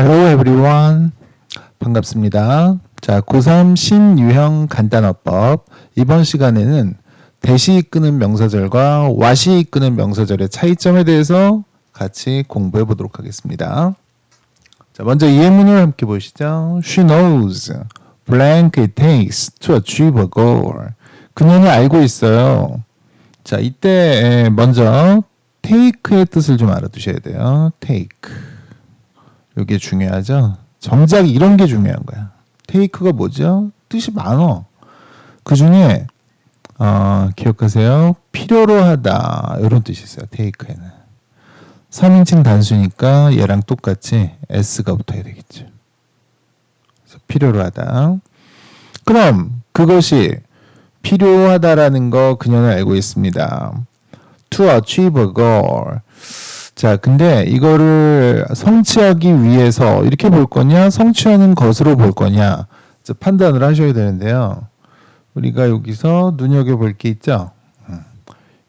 Hello everyone. 반갑습니다. 자, 고3 신유형 간단어법. 이번 시간에는 대시 이끄는 명사절과 와시 이끄는 명사절의 차이점에 대해서 같이 공부해 보도록 하겠습니다. 자, 먼저 이 예문을 함께 보시죠. She knows blank it takes to achieve a goal. 그녀는 알고 있어요. 자, 이때 먼저 take의 뜻을 좀 알아두셔야 돼요. take. 이게 중요하죠. 정작 이런 게 중요한 거야. take가 뭐죠? 뜻이 많어. 그 중에 어, 기억하세요. 필요로 하다 이런 뜻이 있어요. take에는 3인칭 단수니까 얘랑 똑같이 s가 붙어야 되겠죠. 필요로 하다. 그럼 그것이 필요하다라는 거 그녀는 알고 있습니다. To achieve a goal. 자, 근데 이거를 성취하기 위해서 이렇게 볼 거냐, 성취하는 것으로 볼 거냐, 판단을 하셔야 되는데요. 우리가 여기서 눈여겨볼 게 있죠. 음.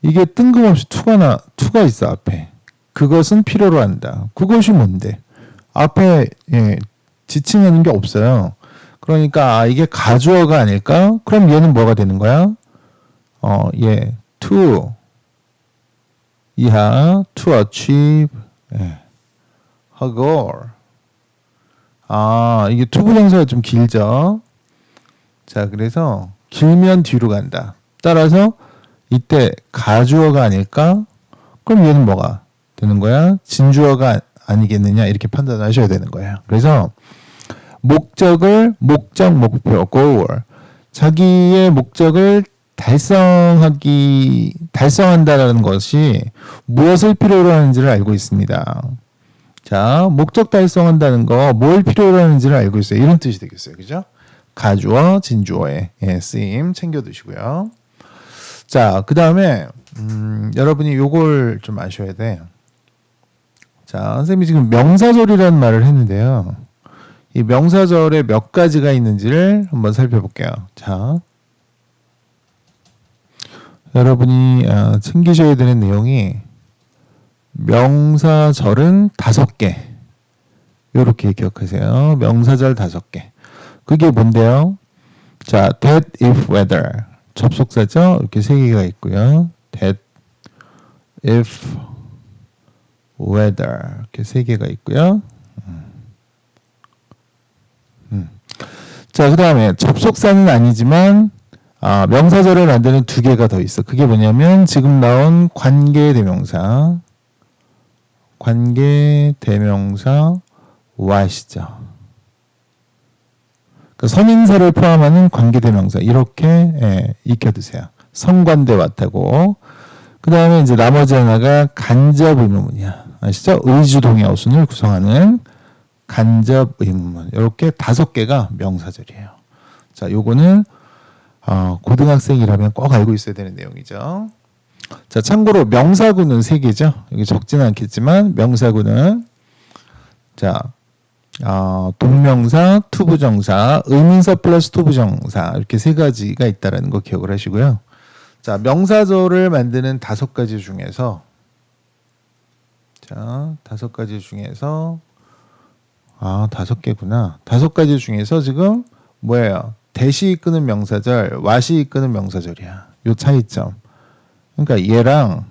이게 뜬금없이 투가 나, 투가 있어, 앞에. 그것은 필요로 한다. 그것이 뭔데? 앞에, 예, 지칭하는 게 없어요. 그러니까, 아, 이게 가주어가 아닐까? 그럼 얘는 뭐가 되는 거야? 어, 예, to. 이하 to achieve 예. a goal. 아, 이게 투부정사가 좀 길죠. 자, 그래서 길면 뒤로 간다. 따라서 이때 가주어가 아닐까? 그럼 얘는 뭐가 되는 거야? 진주어가 아니겠느냐? 이렇게 판단하셔야 되는 거예요. 그래서 목적을 목적 목표 goal 자기의 목적을 달성하기 달성한다라는 것이 무엇을 필요로 하는지를 알고 있습니다. 자, 목적 달성한다는 거 뭘 필요로 하는지를 알고 있어요. 이런 뜻이 되겠어요. 그죠? 가주어, 진주어의 예, 쓰임 챙겨 두시고요. 자, 그 다음에 음, 여러분이 요걸 좀 아셔야 돼. 자, 선생님이 지금 명사절이라는 말을 했는데요. 이 명사절에 몇 가지가 있는지를 한번 살펴볼게요. 자, 여러분이 어, 챙기셔야 되는 내용이 명사절은 다섯 개. 이렇게 기억하세요. 명사절 다섯 개. 그게 뭔데요? 자, that if whether 접속사죠. 이렇게 세 개가 있고요. that if whether 이렇게 세 개가 있고요. 음. 자, 그 다음에 접속사는 아니지만 아, 명사절을 만드는 두 개가 더 있어. 그게 뭐냐면 지금 나온 관계 대명사, 관계 대명사 what이죠. 그 선인사를 포함하는 관계 대명사 이렇게 예, 익혀두세요. 성관대 왔다고. 그 다음에 이제 나머지 하나가 간접 의문문이야. 아시죠? 의주동의 어순을 구성하는 간접 의문문. 이렇게 다섯 개가 명사절이에요. 자, 요거는 어, 고등학생이라면 꼭 알고 있어야 되는 내용이죠. 자, 참고로 명사구는 세 개죠. 여기 적지는 않겠지만 명사구는 자, 어, 동명사, 투부정사, 의문사 플러스 투부정사 이렇게 세 가지가 있다라는 거 기억을 하시고요. 자, 명사절을 만드는 다섯 가지 중에서 자, 다섯 가지 중에서 아, 다섯 개구나. 다섯 가지 중에서 지금 뭐예요? 대시 이끄는 명사절, 와시 이끄는 명사절이야. 요 차이점. 그러니까 얘랑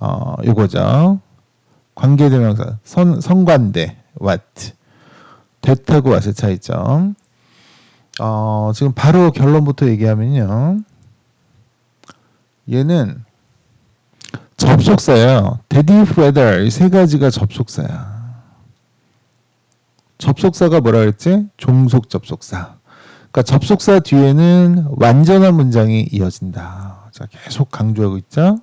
어 요거죠. 관계대명사 선 선관대 what 대타고 와의 차이점. 어 지금 바로 결론부터 얘기하면요. 얘는 접속사예요. if whether 이세 가지가 접속사야. 접속사가 뭐라 그랬지? 종속 접속사. 그러니까 접속사 뒤에는 완전한 문장이 이어진다. 자, 계속 강조하고 있죠.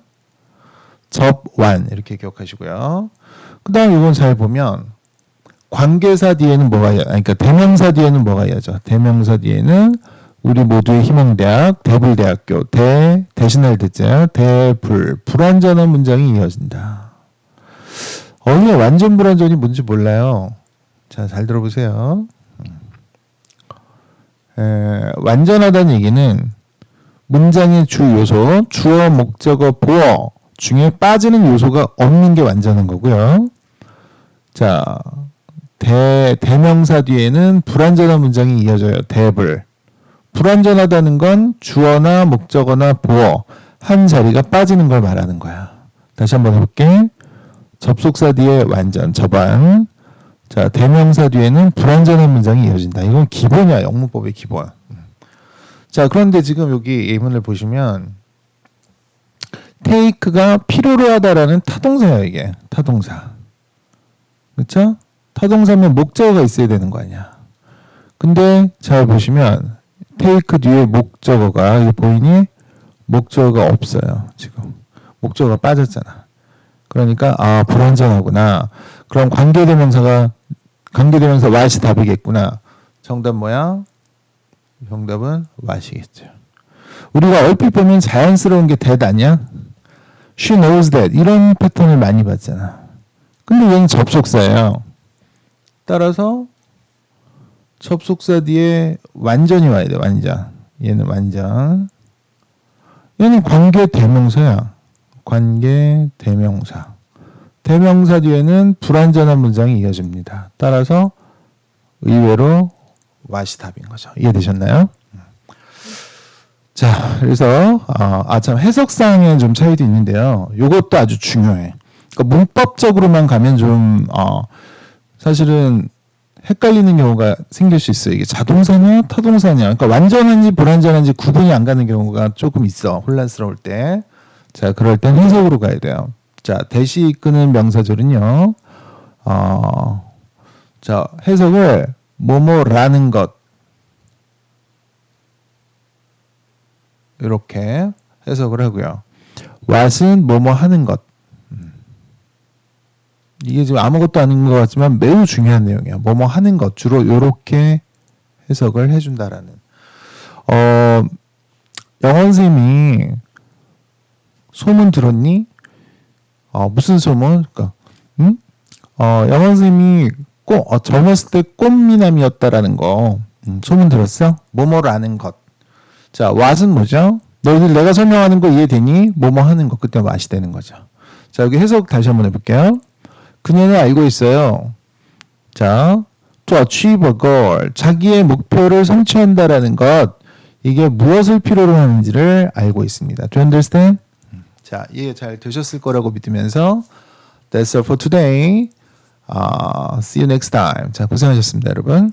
접완 이렇게 기억하시고요. 그다음 이건 잘 보면 관계사 뒤에는 뭐가 아니, 그러니까 대명사 뒤에는 뭐가 이어져? 대명사 뒤에는 우리 모두의 희망대학, 대불대학교, 대 대신할 대자, 대불 불완전한 문장이 이어진다. 어휘의 완전 불완전이 뭔지 몰라요. 자, 잘 들어보세요. 에, 완전하다는 얘기는 문장의 주 요소, 주어, 목적어, 보어 중에 빠지는 요소가 없는 게 완전한 거고요. 자, 대, 대명사 뒤에는 불완전한 문장이 이어져요. 대불. 불완전하다는 건 주어나 목적어나 보어 한 자리가 빠지는 걸 말하는 거야. 다시 한번 해볼게. 접속사 뒤에 완전 접안. 자 대명사 뒤에는 불완전한 문장이 이어진다. 이건 기본이야 영문법의 기본. 자 그런데 지금 여기 예문을 보시면 take가 필요로 하다라는 타동사예요 이게 타동사. 그렇죠? 타동사면 목적어가 있어야 되는 거 아니야. 근데 잘 보시면 take 뒤에 목적어가 이거 보이니? 목적어가 없어요. 지금 목적어가 빠졌잖아. 그러니까 아 불완전하구나. 그럼 관계대명사가 관계대명사 what이 답이겠구나. 정답 뭐야? 정답은 what이겠죠. 우리가 얼핏 보면 자연스러운 게 that 아니야? She knows that 이런 패턴을 많이 봤잖아. 근데 얘는 접속사예요. 따라서 접속사 뒤에 완전히 와야 돼. 완전. 얘는 완전. 얘는 관계 대명사야. 관계 대명사. 대명사 뒤에는 불완전한 문장이 이어집니다. 따라서 의외로 what이 답인 거죠. 이해되셨나요? 자, 그래서 어, 아참 해석상에 좀 차이도 있는데요. 이것도 아주 중요해. 그러니까 문법적으로만 가면 좀 어, 사실은 헷갈리는 경우가 생길 수 있어요. 이게 자동사냐 타동사냐. 그러니까 완전한지 불완전한지 구분이 안 가는 경우가 조금 있어. 혼란스러울 때. 자, 그럴 땐 해석으로 가야 돼요. 자, 대시 이끄는 명사절은요. 어, 자, 해석을 뭐뭐라는 것 이렇게 해석을 하고요. what은 뭐뭐 하는 것. 음. 이게 지금 아무것도 아닌 것 같지만 매우 중요한 내용이야. 뭐뭐 하는 것 주로 이렇게 해석을 해준다라는. 어, 영어 선생님이 소문 들었니? 어, 무슨 소문? 그러니까, 응? 어, 영어 선생님이 꽃, 어, 젊었을 때 꽃미남이었다라는 거 음, 소문 들었어? 뭐뭐를 아는 것. 자, what은 뭐죠? 너희들 내가 설명하는 거 이해되니? 뭐뭐 하는 거. 그때 what이 되는 거죠. 자, 여기 해석 다시 한번 해볼게요. 그녀는 알고 있어요. 자, to achieve a goal. 자기의 목표를 성취한다라는 것. 이게 무엇을 필요로 하는지를 알고 있습니다. Do you understand? 자, 이해 잘 되셨을 거라고 믿으면서 That's all for today. Uh, see you next time. 자, 고생하셨습니다, 여러분.